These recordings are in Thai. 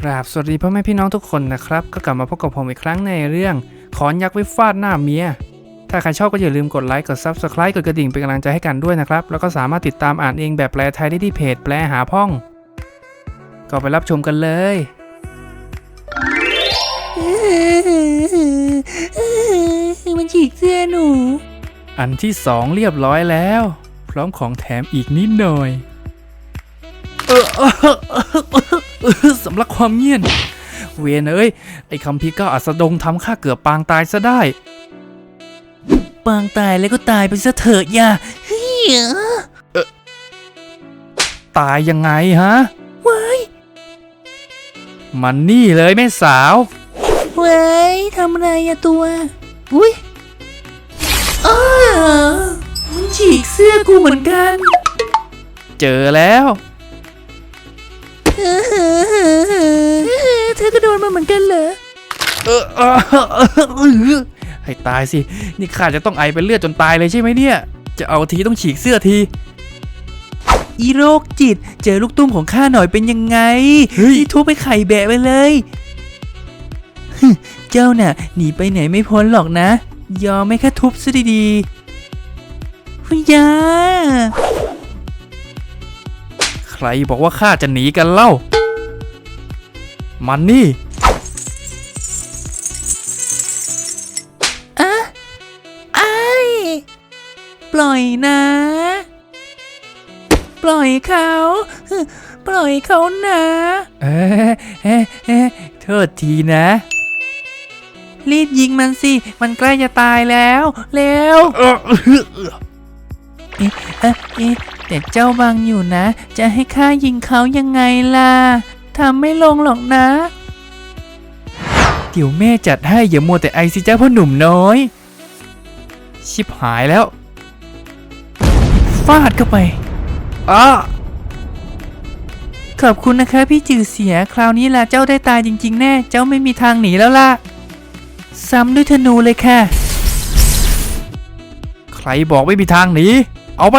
กราบสวัสดีพ่อแม่พี่น้องทุกคนนะครับ ก็กลับมาพบกับผมอีกครั้งในเรื่องขอนยักษ์ไว้ฟาดหน้าเมีย ถ้าใครชอบก็อย่าลืมกดไลค์กด Subscribe กดกระดิ่งเป็นกำลังใจให้กันด้วยนะครับ แล้วก็สามารถติดตามอ่านเองแบบแปลไทยได้ที่เพจแปลหาพ่อง ก็ไปรับชมกันเลย มันฉีกเสื้อหนู อันที่สองเรียบร้อยแล้ว พร้อมของแถมอีกนิดหน่อย เออ เออเออเออเออสำลักความเงียน เวนเอ้ย ไอ้คำพีร์ก้าอัสดงทำข้าเกือบปางตายซะได้ ปางตายแล้วก็ตายไปซะเถิดอย่าเฮียตายยังไงฮะว้ายมันนี่เลยแม่สาวว้ายทำอะไรอะตัว อุ้ยอ้ามันฉีกเสื้อกูเหมือนกัน เจอแล้ว เธอก็โดนมาเหมือนกันเหรอเออเออเออให้ตายสิ นี่ข้าจะต้องไอเป็นเลือดจนตายเลยใช่ไหมเนี่ย จะเอาทีต้องฉีกเสื้อที อีโรคจิต เจอลูกตุ้มของข้าหน่อยเป็นยังไงที่ทุบไปไข่แบะไปเลย เจ้าน่ะหนีไปไหนไม่พ้นหรอกนะ ยอมไม่แค่ทุบซะดีๆหุยยา ใครบอกว่าข้าจะหนีกันเล่า มันนี่อะไอ้ายปล่อยนะ ปล่อยเขาฮึปล่อยเขานะ เอ๊ะเอ๊ะเอ๊ะโทษทีนะ รีบยิงมันสิ มันใกล้จะตายแล้ว เร็ว เออเอ๊ะเอ๊ะเอ๊ะ แต่เจ้าบังอยู่นะ จะให้ข้ายิงเขายังไงล่ะทำไม่ลงหรอกนะ เดี๋ยวแม่จัดให้อย่ามัวแต่ไอสิจ้าพ่อหนุ่มน้อย ชิบหายแล้ว ฟาดเข้าไปอ้าขอบคุณนะคะพี่จือเสียคราวนี้ล่ะเจ้าได้ตายจริง ๆ แน่ เจ้าไม่มีทางหนีแล้วล่ะ ซ้ำด้วยธนูเลยค่ะ ใครบอกไม่มีทางหนี เอาไป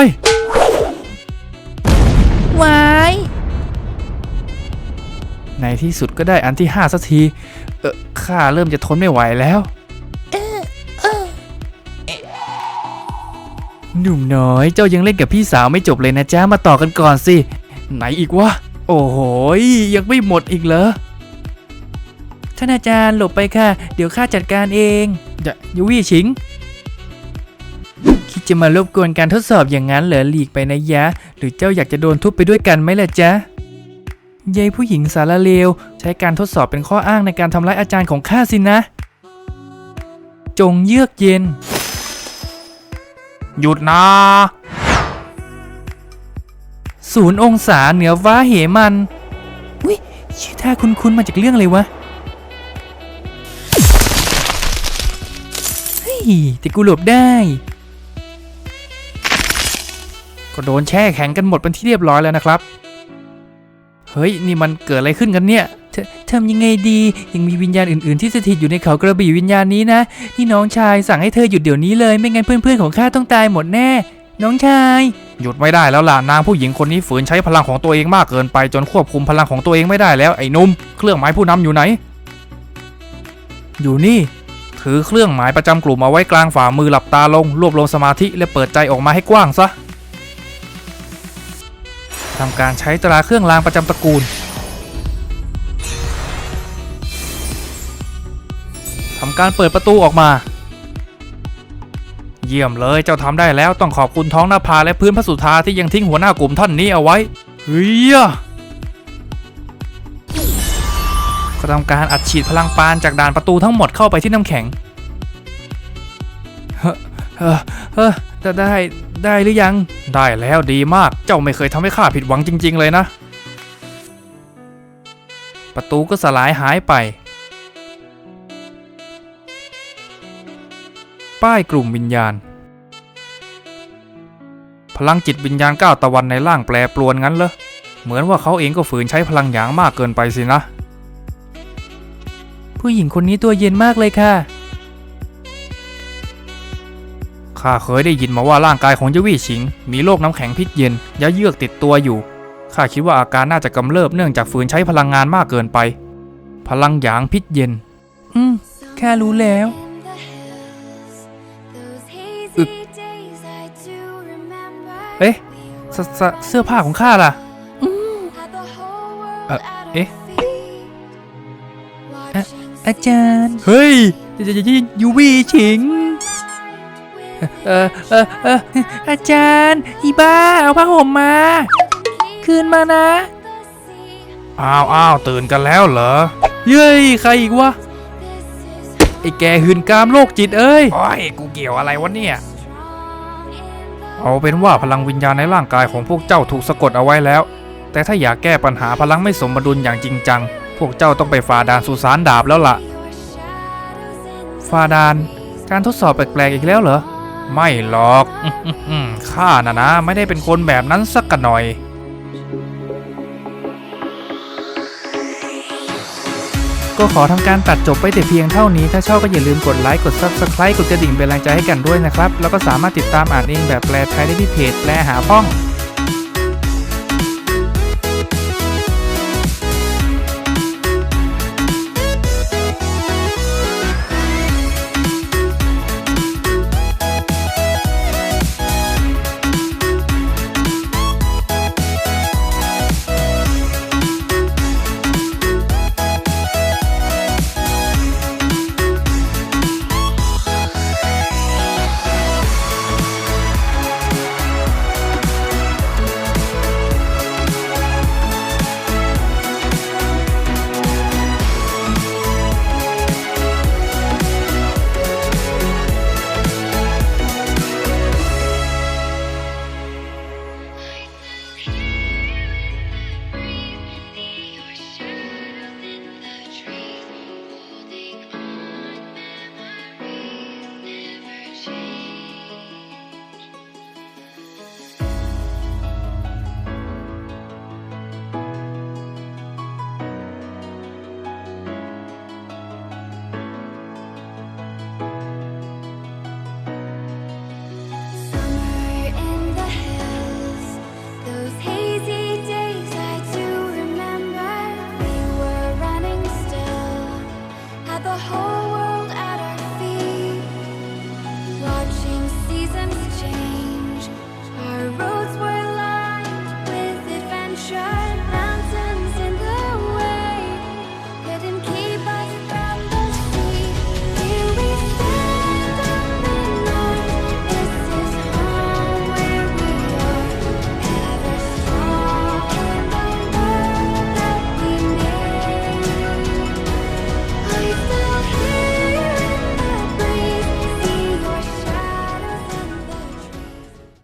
ในที่สุดก็ได้อันที่ห้าสักที เออข้าเริ่มจะทนไม่ไหวแล้ว หนุ่มน้อย เจ้ายังเล่นกับพี่สาวไม่จบเลยนะจ๊ะมาต่อกันก่อนสิ ไหนอีกวะ โอ้โหยังไม่หมดอีกเหรอ ท่านอาจารย์หลบไปค่ะ เดี๋ยวข้าจัดการเองอย่าอย่าวี่ชิง คิดจะมารบกวนการทดสอบอย่างนั้นเหรอหลีกไปนะยะ หรือเจ้าอยากจะโดนทุบไปด้วยกันไหมล่ะจ๊ะ ยายผู้หญิงสารเลว ใช้การทดสอบเป็นข้ออ้างในการทำร้ายอาจารย์ของข้าสินะ จงเยือกเย็น หยุดนะศูนย์องศาเหนือฟ้าเหมันวิชื่อท่าคุ้นๆมาจากเรื่องอะไรวะเฮ้ยแต่กูหลบได้ ก็โดนแช่แข็งกันหมดเป็นที่เรียบร้อยแล้วนะครับ เฮ้ย นี่มันเกิดอะไรขึ้นกันเนี่ยทำยังไงดี ยังมีวิญญาณอื่นๆที่สถิตอยู่ในเขากระบี่วิญญาณนี้นะนี่น้องชายสั่งให้เธอหยุดเดี๋ยวนี้เลยไม่งั้นเพื่อนๆของข้าต้องตายหมดแน่ น้องชาย หยุดไม่ได้แล้วล่ะนางผู้หญิงคนนี้ฝืนใช้พลังของตัวเองมากเกินไปจนควบคุมพลังของตัวเองไม่ได้แล้วไอ้นุ่มเครื่องหมายผู้นำอยู่ไหน อยู่นี่ ถือเครื่องหมายประจำกลุ่มเอาไว้กลางฝ่ามือหลับตาลงรวบรวมสมาธิและเปิดใจออกมาให้กว้างซะ ทำการใช้ตราเครื่องรางประจำตระกูลทำการเปิดประตูออกมา เยี่ยมเลยเจ้าทำได้แล้วต้องขอบคุณท้องหน้าผาและพื้นพระสุธาที่ยังทิ้งหัวหน้ากลุ่มท่านนี้เอาไว้เฮ้ยก็ทำการอัดฉีดพลังปานจากด่านประตูทั้งหมดเข้าไปที่น้ำแข็ง ฮ้อเฮ้อเฮ้อจะได้ได้หรือยัง ได้แล้วดีมาก เจ้าไม่เคยทำให้ข้าผิดหวังจริง ๆ เลยนะ ประตูก็สลายหายไป ป้ายกลุ่มวิญญาณ พลังจิตวิญญาณก้าวตะวันในร่างแปรปรวนงั้นเหรอ เหมือนว่าเขาเองก็ฝืนใช้พลังหยางมากเกินไปสินะ ผู้หญิงคนนี้ตัวเย็นมากเลยค่ะ ข้าเคยได้ยินมาว่าร่างกายของเยวี่ชิง มีโรคน้ำแข็งพิษเย็นยะเยือกติดตัวอยู่ ข้าคิดว่าอาการน่าจะกำเริบเนื่องจากฝืนใช้พลังงานมากเกินไป พลังหยางพิษเย็น อืม แค่รู้แล้วอึกเอ๊ะสสเสื้อผ้าของข้าล่ะเอ่อเอ๊ะอาจารย์ เฮ้ยยูวีฉิง เออเออเอออาจารย์อีบ้าเอาผ้าห่มมา คืนมานะ อ้าวอ้าวตื่นกันแล้วเหรอ เย้ยใครอีกวะ ไอ้แกหืนกามโรคจิตเอ้ย โอ้ยกูเกี่ยวอะไรวะเนี่ย เอาเป็นว่าพลังวิญญาณในร่างกายของพวกเจ้าถูกสะกดเอาไว้แล้ว แต่ถ้าอยากแก้ปัญหาพลังไม่สมดุลอย่างจริงจัง พวกเจ้าต้องไปฝ่าด่านสุสานดาบแล้วล่ะฟาดาน การทดสอบแปลกๆอีกแล้วเหรอ ไม่หรอกข้านะนะ ไม่ได้เป็นคนแบบนั้นสักกันหน่อย ก็ขอทำการตัดจบไปแต่เพียงเท่านี้ ถ้าชอบก็อย่าลืมกดไลค์ กด Subscribe กดกระดิ่งเป็นแรงใจให้กันด้วยนะครับ แล้วก็สามารถติดตามอ่านเองแบบแปลไทยได้ที่เพจแปลหาพ้อง